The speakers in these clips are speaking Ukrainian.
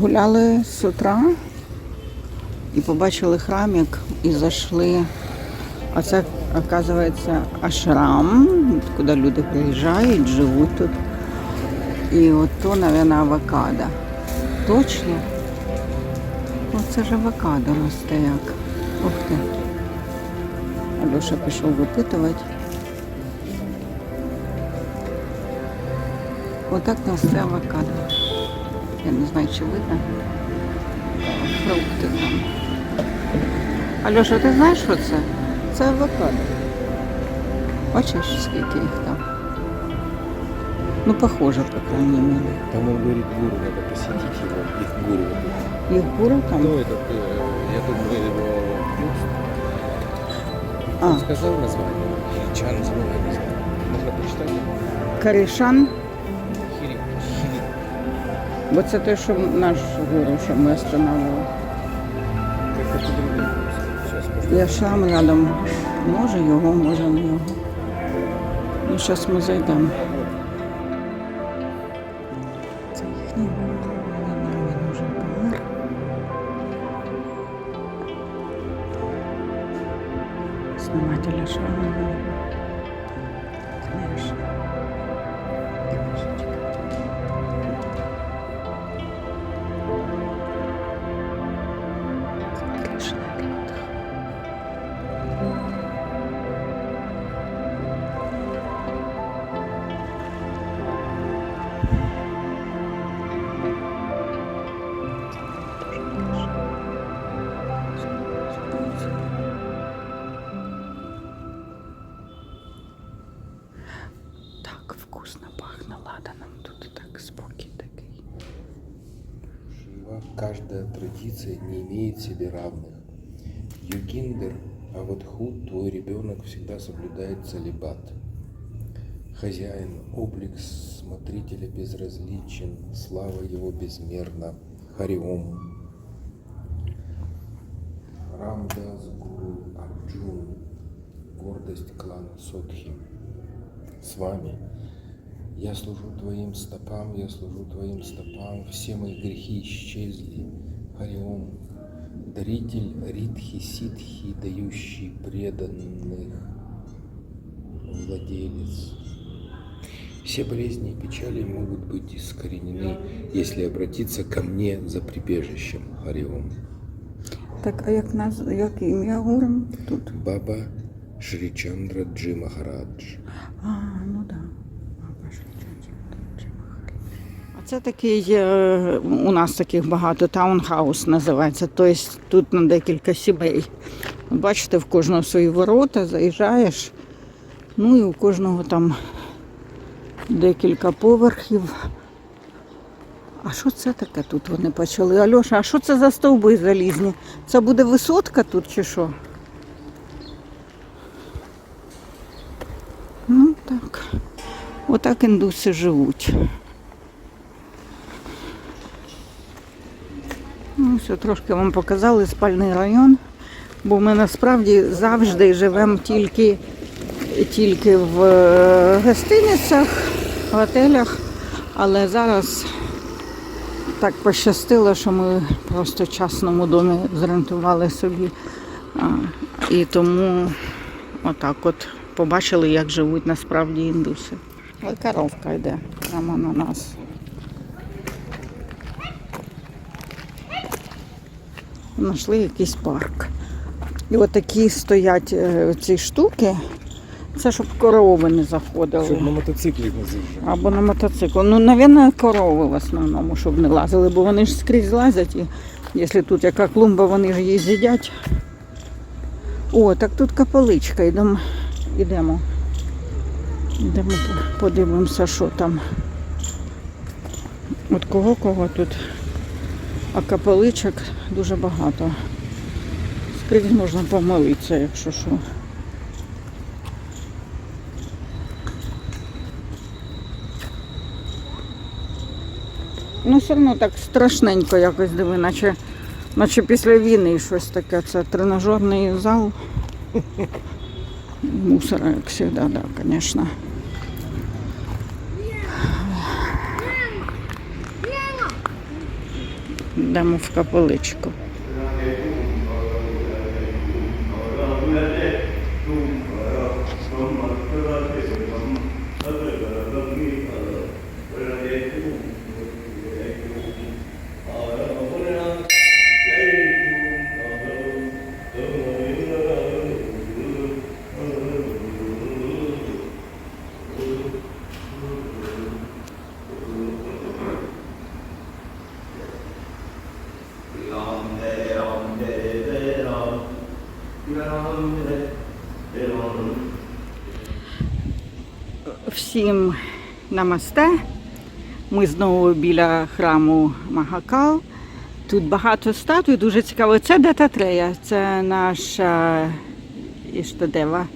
Гуляли з утра і побачили храмик і зайшли. А це, оказується, ашрам, куди люди приїжджають, живуть тут. І от то, мабуть, авокадо. Точно? Оце ж авокадо росте як. Ух ти. Альоша пішов випитувати. Отак росте авокадо. Я не знаю, чи видно. Фрукти там. Альоша, ти знаєш, що це? Це авокадо. Бачиш, скільки їх там? Ну, похоже, по крайней мере. Там он говорит гуру, надо посетить его, их гуру. Їх гуру там. Кто этот, э, я думаю, его А, Он сказал название? Название, не знаю. Можно прочитать? Хири. Бо це те, що наш гуру, що ми может, Я сам рядом. Може його, може не його. Ну, зараз ми зайдемо. Це їхній він вже помер. Знімателя шраму. Пахне ладаном. Тут так спокій такий. Жива каждая традиция не имеет себе равных. Югиндер, а вот худ, твой ребенок всегда соблюдает целебат. Хозяин, облик смотрителя безразличен, слава его безмерна. Хариом. Рамдас Гуру Арджун, гордость клана Сотхи. С вами я служу твоим стопам, я служу твоим стопам, все мои грехи исчезли. Хариом, даритель Ритхи Ситхи, дающий преданных, владелец. Все болезни и печали могут быть искоренены, если обратиться ко мне за прибежищем. Хариом. Так, а як наз... як ім'я гуру тут? Баба Шричандра Джи Махарадж. А, це такий, е, у нас таких багато, таунхаус називається. Тобто тут на декілька сімей. Бачите, в кожного свої ворота, заїжджаєш. Ну і у кожного там декілька поверхів. А що це таке тут вони почали? Альоша, а що це за стовби залізні? Це буде висотка тут чи що? Ну так. Отак індуси живуть. Все, трошки вам показали спальний район, бо ми насправді завжди живемо тільки, тільки в е, гостиницях, готелях, але зараз так пощастило, що ми просто в частному домі зрентували собі. І тому отак от побачили, як живуть насправді індуси. Але коровка йде прямо на нас. Знайшли якийсь парк. І от такі стоять е, ці штуки. Це щоб корови не заходили. Чтобы на мотоцикле не заезжал. Або на мотоцикл. Ну, навірно, корови в основному, щоб не лазили, бо вони ж скрізь лазять. І якщо тут яка клумба, вони ж її з'їдять. О, так тут капеличка. Йдемо. Йдемо. Йдемо подивимося, що там. От кого кого тут. А капеличок дуже багато. Скрізь можна помолитися, якщо що. Ну, все одно так страшненько якось диви, наче, наче після війни щось таке. Це тренажерний зал. Мусора, як завжди, да, звісно. Йдемо в капеличку. Всім намасте. Ми знову біля храму Магакал. Тут багато статуй, дуже цікаво. Це Дататрея, це наша Іштадева.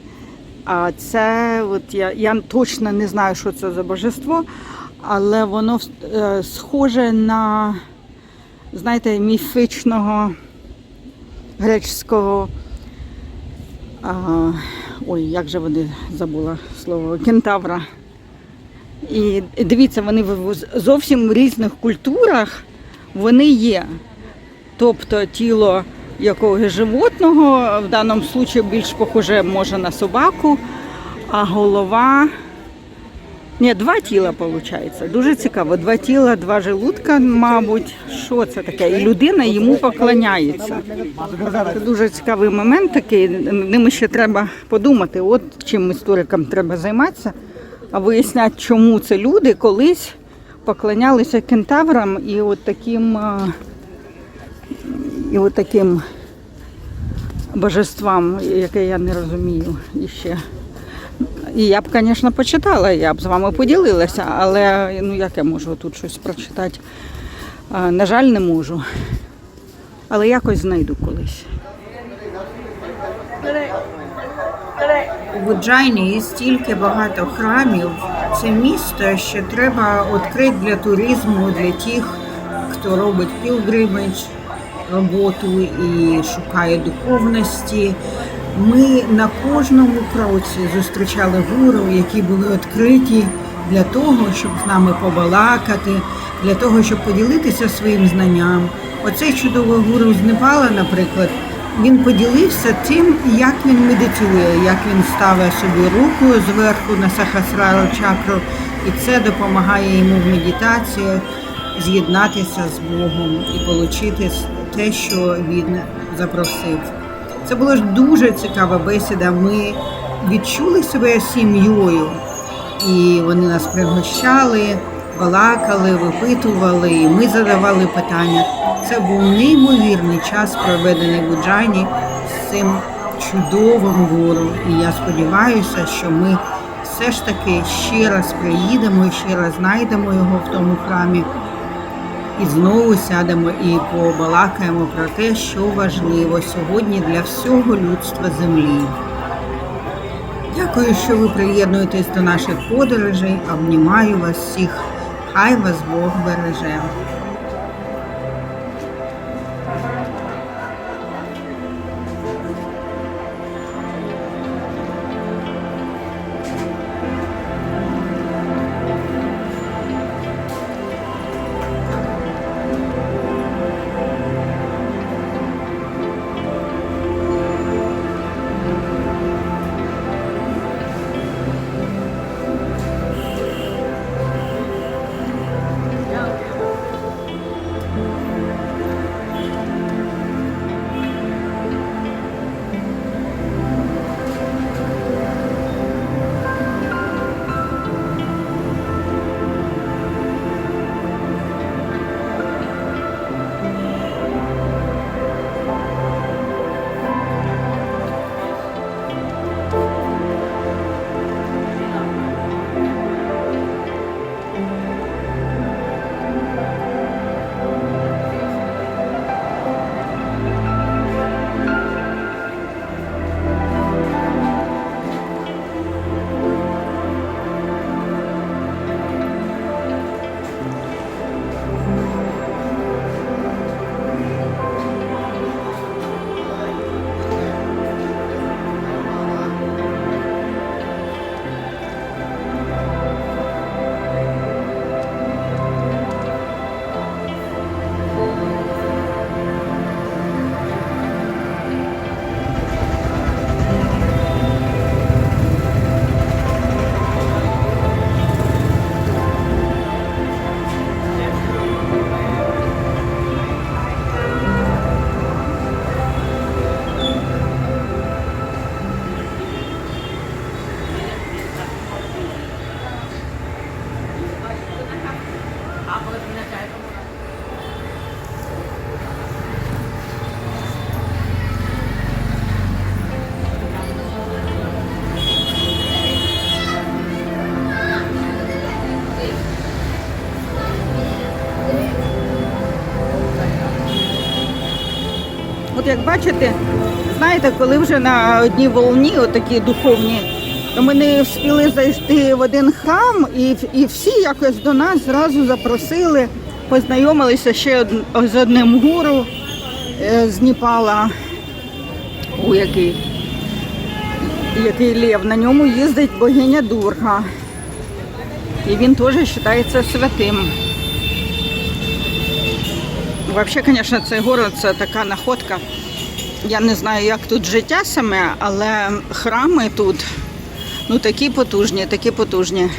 А це, от я, я точно не знаю, що це за божество, але воно е, схоже на, знаєте, міфічного греческого. А, ой, як же вони забула слово кентавра. І дивіться, вони в зовсім різних культурах вони є. Тобто тіло якогось животного, в даному випадку більш похоже може на собаку, а голова. Ні, два тіла виходить. Дуже цікаво. Два тіла, два желудка, мабуть. Що це таке? І людина йому поклоняється. Це дуже цікавий момент такий. Ними ще треба подумати. От чим історикам треба займатися, а виясняти, чому це люди колись поклонялися кентаврам і от таким, і от таким божествам, яке я не розумію іще. І я б, звісно, почитала, я б з вами поділилася, але ну як я можу тут щось прочитати? На жаль, не можу. Але якось знайду колись. В Уджайні є стільки багато храмів. Це місто, що треба відкрити для туризму, для тих, хто робить пілгримидж, роботу і шукає духовності. Ми на кожному кроці зустрічали гуру, які були відкриті для того, щоб з нами побалакати, для того, щоб поділитися своїм знанням. Оцей чудовий гуру з Непала, наприклад, він поділився тим, як він медитує, як він ставить собі руку зверху на сахасрару чакру, і це допомагає йому в медитаціях з'єднатися з Богом і отримати те, що він запросив. Це була ж дуже цікава бесіда. Ми відчули себе сім'єю, і вони нас пригощали, балакали, випитували, і ми задавали питання. Це був неймовірний час, проведений в Уджайні з цим чудовим гуру. І я сподіваюся, що ми все ж таки ще раз приїдемо і ще раз знайдемо його в тому храмі. І знову сядемо і побалакаємо про те, що важливо сьогодні для всього людства землі. Дякую, що ви приєднуєтесь до наших подорожей. Обнімаю вас всіх. Хай вас Бог береже. Як бачите, знаєте, коли вже на одній волні, отакі духовні, то ми не встигли зайти в один храм, і, і всі якось до нас зразу запросили, познайомилися ще з одним гуру е, з Непала, у який, який лев. На ньому їздить богиня Дурга. І він теж вважається святим. Взагалі, звісно, цей город це така находка. Я не знаю, як тут життя саме, але храми тут ну такі потужні, такі потужні.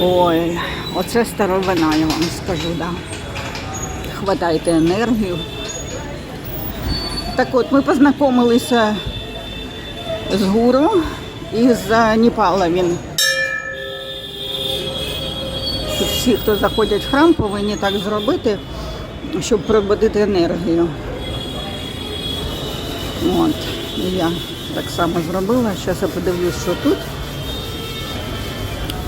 Ой, оце старовина, я вам скажу, да. Хватайте енергію. Так от, ми познайомилися з гуру із Непала він. Всі, хто заходять в храм, повинні так зробити, щоб пробудити енергію. От, я так само зробила. Зараз я подивлюсь, що тут.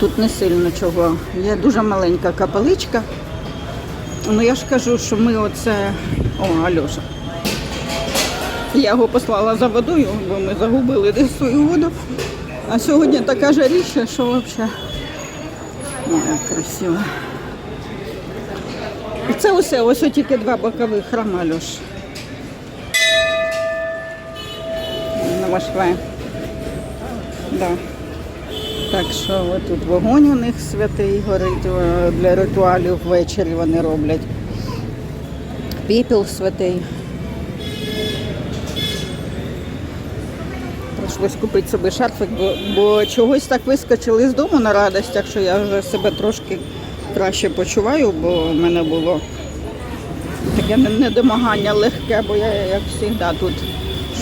Тут не сильно чого. Є дуже маленька капеличка. Ну я ж кажу, що ми оце. О, Альоша. Я його послала за водою, бо ми загубили десь свою воду. А сьогодні така жаріща, що взагалі. Як красиво. І це усе, ось тільки два бокових храма, Альош. Навашве. Да. Так що тут вогонь у них святий горить е, для ритуалів ввечері вони роблять. Піпіл святий. Прийшлось купити собі шарфик, бо, бо чогось так вискочили з дому на радостях, що я вже себе трошки краще почуваю, бо в мене було таке недомагання легке, бо я, як завжди, тут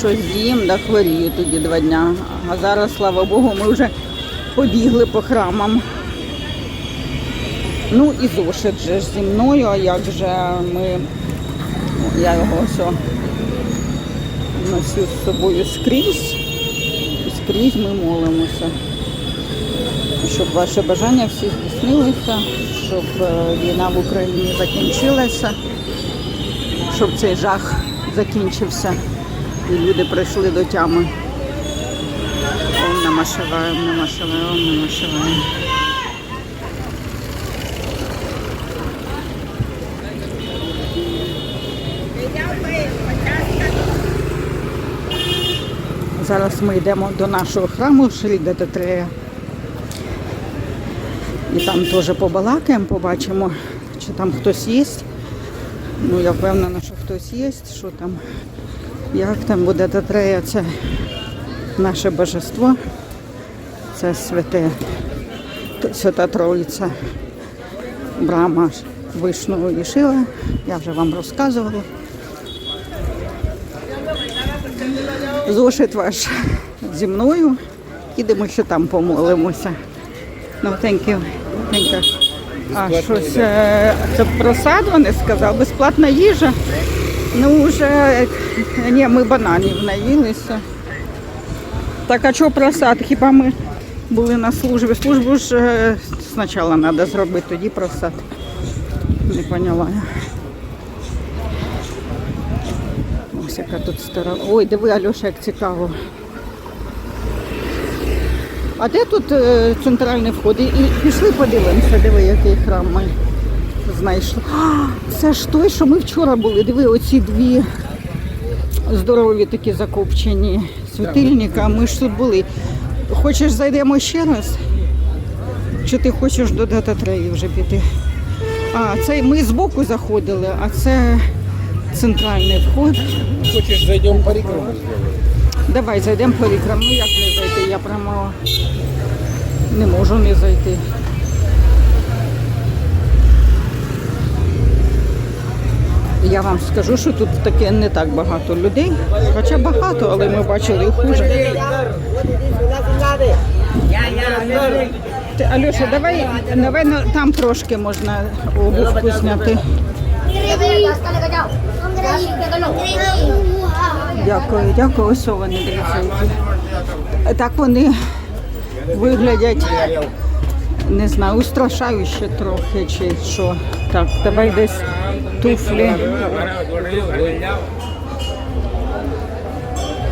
щось з'їм, да хворію тоді два дня. А зараз, слава Богу, ми вже побігли по храмам. Ну і зошит же зі мною, а як же ми, я його все носю з собою скрізь. І скрізь ми молимося. Щоб ваше бажання всі здійснилися, щоб е, війна в Україні закінчилася, щоб цей жах закінчився і люди прийшли до тями. Ом нама Шивая, Ом нама Шивая, Ом нама Шивая. Зараз ми йдемо до нашого храму Татрея. І там теж побалакаємо, побачимо, чи там хтось є. Ну, я впевнена, що хтось є, що там, як там буде це наше божество, це святе, свята Троїця, Брама, Вишну і Шила. Я вже вам розказувала. Зошит ваш зі мною. Ідемо ще там помолимося. Ну, thank you. Thank you. А щось е, це просад, вони сказав, безплатна їжа. Ну вже е, ні, ми бананів наїлися. Так, а чого просад? Хіба ми були на службі? Службу ж спочатку треба зробити, тоді просад. Не поняла. Ось яка тут стара. Ой, диви, Альоша, як цікаво. А де тут е, центральний вход? І, пішли подивимося, диви, який храм ми знайшли. А, це ж той, що ми вчора були. Диви, оці дві здорові такі закопчені світильники, а ми ж тут були. Хочеш зайдемо ще раз? Чи ти хочеш до дататреї вже піти? А, це ми збоку заходили, а це центральний вход. Хочешь, зайдем по сделаем? Давай зайдемо по літрам. Ну як не зайти? Я прямо не можу не зайти. Я вам скажу, що тут таке не так багато людей. Хоча багато, але ми бачили і хуже. Альоша, давай, давай там трошки можна обувку зняти. Дякую, дякую. Ось вони дивіться. Так вони виглядять, не знаю, устрашающе трохи чи що. Так, давай десь туфлі.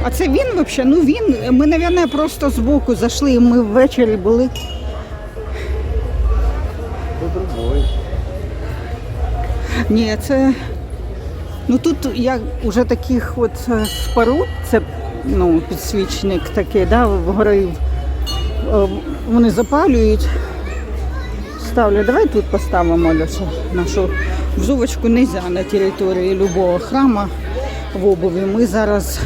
А це він взагалі? Ну він. Ми, мабуть, просто збоку зайшли, ми ввечері були. Ні, це. Ну тут як уже таких от е, споруд, це ну, підсвічник такий, да, вгорив. Е, Вони запалюють, ставлю. Давай тут поставимо Льоша, нашу взувочку не можна на території любого храму в обуві. Ми зараз.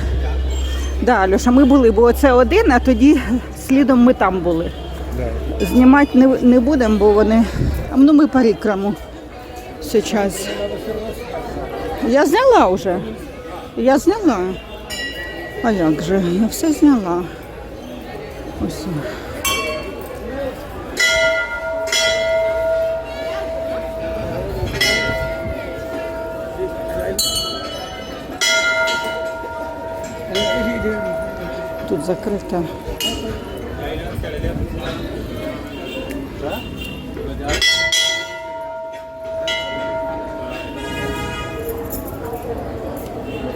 Да, Льоша, ми були, бо це один, а тоді слідом ми там були. Да. Знімати не, не будемо, бо вони. Ну, ми парікраму зараз. Я зняла вже. Я зняла. А як же? Я все зняла. Ось. Тут закрито.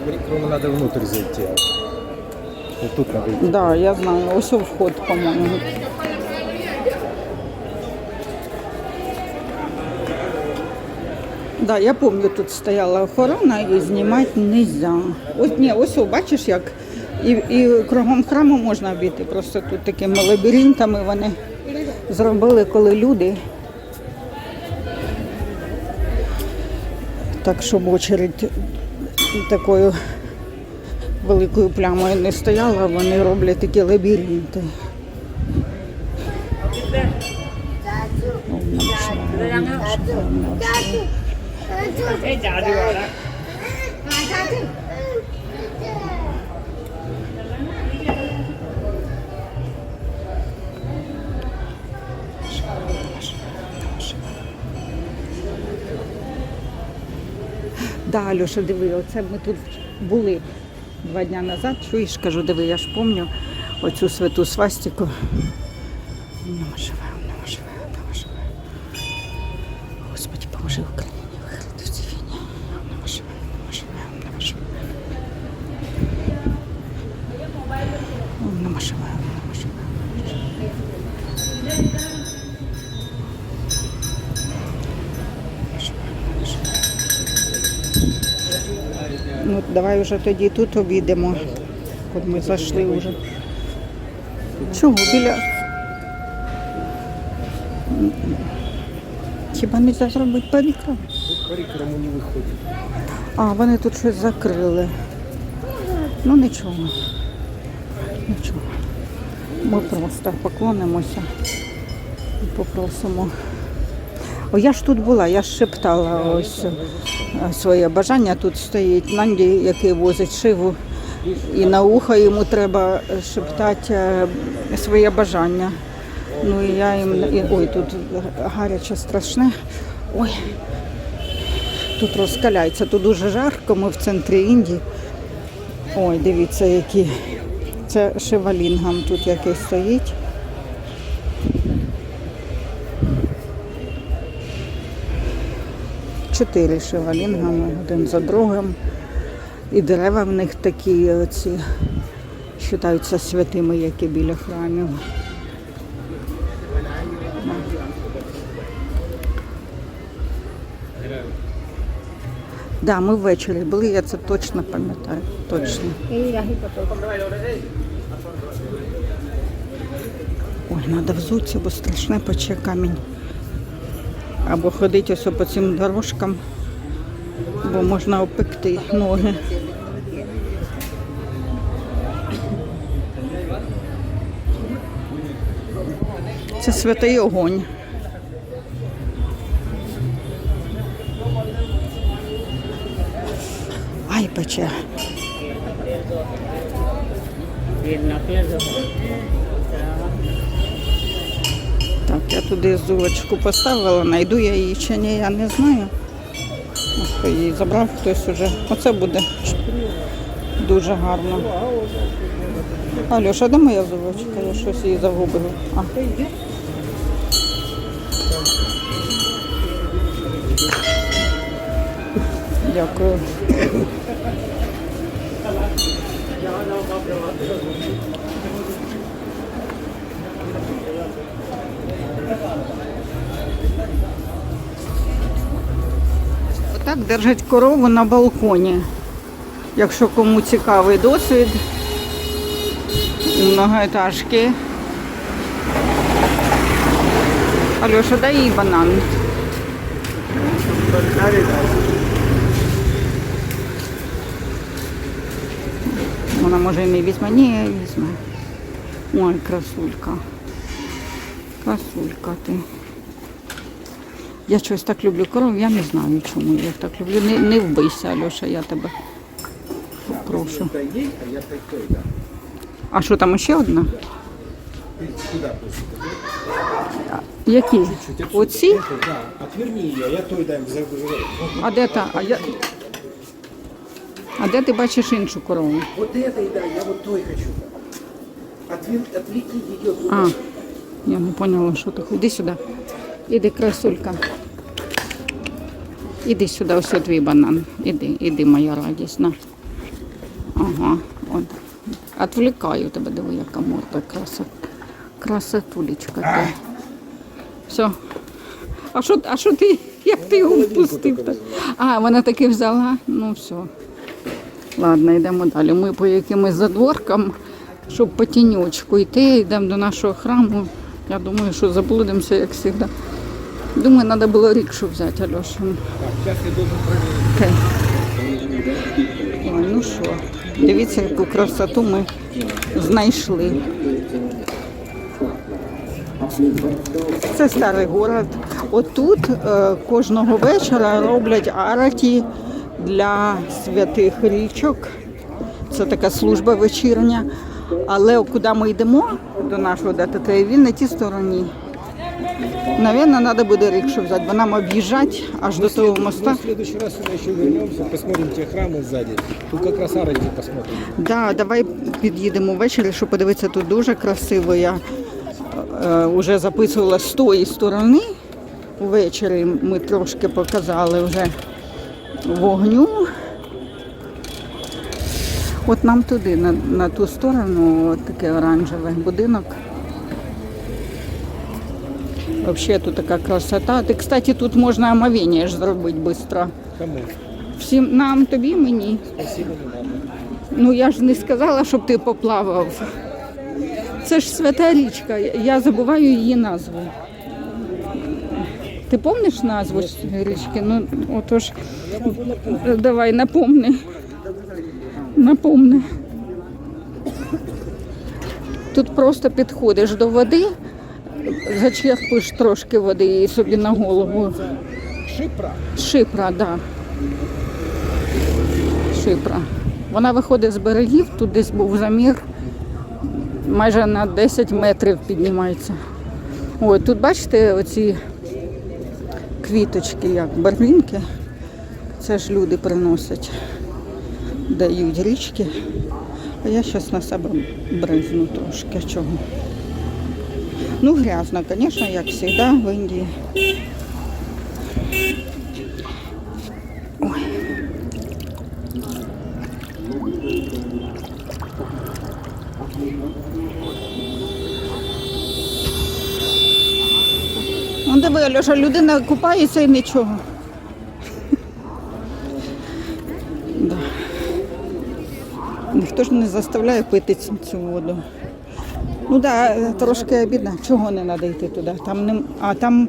Прикрому надо внутрь зайти. Вот тут надо идти. Да, я знаю. Ось у вход, по-моєму. Да, я пам'ятаю, тут стояла охорона і знімати не можна. Ось, ні, ось о, бачиш як. І, і кругом храму можна обійти. Просто тут такими лабіринтами вони зробили, коли люди. Так, щоб очередь такою великою плямою не стояла, вони роблять такі лабіринти. Ом Да, Альоша, диви, оце ми тут були два дні назад. Чуєш, кажу, диви, я ж пам'ятаю оцю святу свастику. Нема живе, нема живе, нема живе. Господи, поможи Україні виграти в цій війні. Нема живе, нема живе, нема живе. Нема живе, нема живе. Ну, давай вже тоді тут обійдемо. От ми зайшли вже. Чого біля. Хіба не зробити паріка? Прикрому не выходит. А, вони тут щось закрили. Ну нічого. Нічого. Ми просто поклонимося і попросимо. О, я ж тут була, я ж шептала ось е, своє бажання. Тут стоїть Нанді, який возить шиву. І на ухо йому треба шептати е, своє бажання. Ну і я їм ой, тут гаряче страшне. Ой, Тут розкаляється, тут дуже жарко, ми в центрі Індії. Ой, дивіться, які. Це шивалінгам тут який стоїть. Чотири шивалінгами, один за другим. І дерева в них такі оці, вважаються святими, які біля храмів. Да, ми ввечері були, я це точно пам'ятаю. Точно. Ой, треба взутися, бо страшне пече камінь. Або ходити ось по цим дорожкам, бо можна опекти ноги. Це святий огонь. Ай, пече. Так, я туди зувочку поставила, знайду я її чи ні, я не знаю. Ось Її забрав хтось уже. Оце буде дуже гарно. Альоша, де моя зувочка? Я щось її загубила. А. Дякую. Отак держать корову на балконі. Якщо кому цікавий досвід, у многоетажки. Альоша, дай їй банан. Вона може і не візьме. Ні, візьме. Ой, красулька. Красулька ти. Я щось так люблю коров, я не знаю, чому я їх так люблю. Не, не вбийся, Альоша, я тебе прошу. Это ей, а я той той, да. А що там ще одна? Ты куда просто? Які? Чуть отсюда. Оці? Это, да. Отверни ее, я той дай заберу. А де та? А, я... а де ти бачиш іншу корову? Вот этой дай, я вот той хочу. Отвер... Отвлеки ее туда. А, я не поняла, що ти. Іди сюди. Іди, красулька. Іди сюди, ось твій банан. Іди, іди, моя радість. На. Ага, от. Отвлекаю тебе, диви, яка морда, краса. Красотулечка ти. Все. А що, а що ти, як ти його впустив? так? А, вона таки взяла? Ну все. Ладно, йдемо далі. Ми по якимось задворкам, щоб по тіньочку йти, йдемо до нашого храму. Я думаю, що заблудимося, як завжди. Думаю, треба було рікшу взяти, Альоша. Так. Ой, ну що, дивіться, яку красоту ми знайшли. Це старий город. Отут е, кожного вечора роблять араті для святих річок. Це така служба вечірня. Але куди ми йдемо до нашого ДТТ, він на тій стороні. Навірно, треба буде рикшу взяти, бо нам об'їжджати аж до того моста. Мы в следующий раз сюда еще вернемся, посмотрим те храмы сзади. Тут как раз арати посмотрим. Да, давай під'їдемо ввечері, щоб подивитися тут дуже красиво. Я е, вже записувала з тої сторони. Ввечері ми трошки показали вже вогню. От нам туди, на, на ту сторону, от такий оранжевий будинок. Взагалі тут така красота. Ти, кстати, тут можна омовення ж зробити швидко. Кому? Всім нам, тобі, мені. Спасибо, не надо. Ну я ж не сказала, щоб ти поплавав. Це ж свята річка, я забуваю її назву. Ти пам'ятаєш назву річки? Ну, отож, давай, напомни. Напомни. Тут просто підходиш до води, зачерпуєш трошки води і собі на голову. Шипра. Шипра, так. Да. Шипра. Вона виходить з берегів, тут десь був замір, майже на 10 метрів піднімається. Ой, тут бачите оці квіточки, як барвінки. Це ж люди приносять, дають річки. А я зараз на себе бризну трошки. Чого? Ну, грязно, звісно, як завжди в Індії. Ну диви, Альоша, людина купається і нічого. Ніхто ж не заставляє пити цю воду. Ну так, да, трошки обідно. Чого не треба йти туди? Там не... А там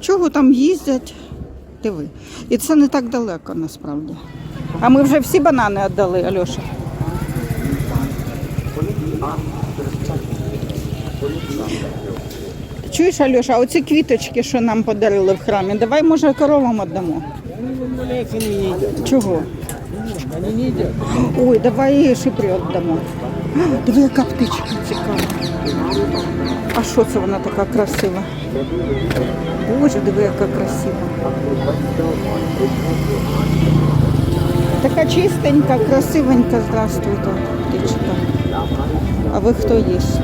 чого там їздять? Диви. І це не так далеко насправді. А ми вже всі банани віддали, Альоша. Чуєш, Альоша, а оці квіточки, що нам подарили в храмі, давай, може, коровам віддамо. Чого? Ой, давай шипри віддамо. Диви, яка птичка. А що це вона така красива? Боже, диви, яка красива. Така чистенька, красивенька, здравствуйте, птичка. А ви хто єсть?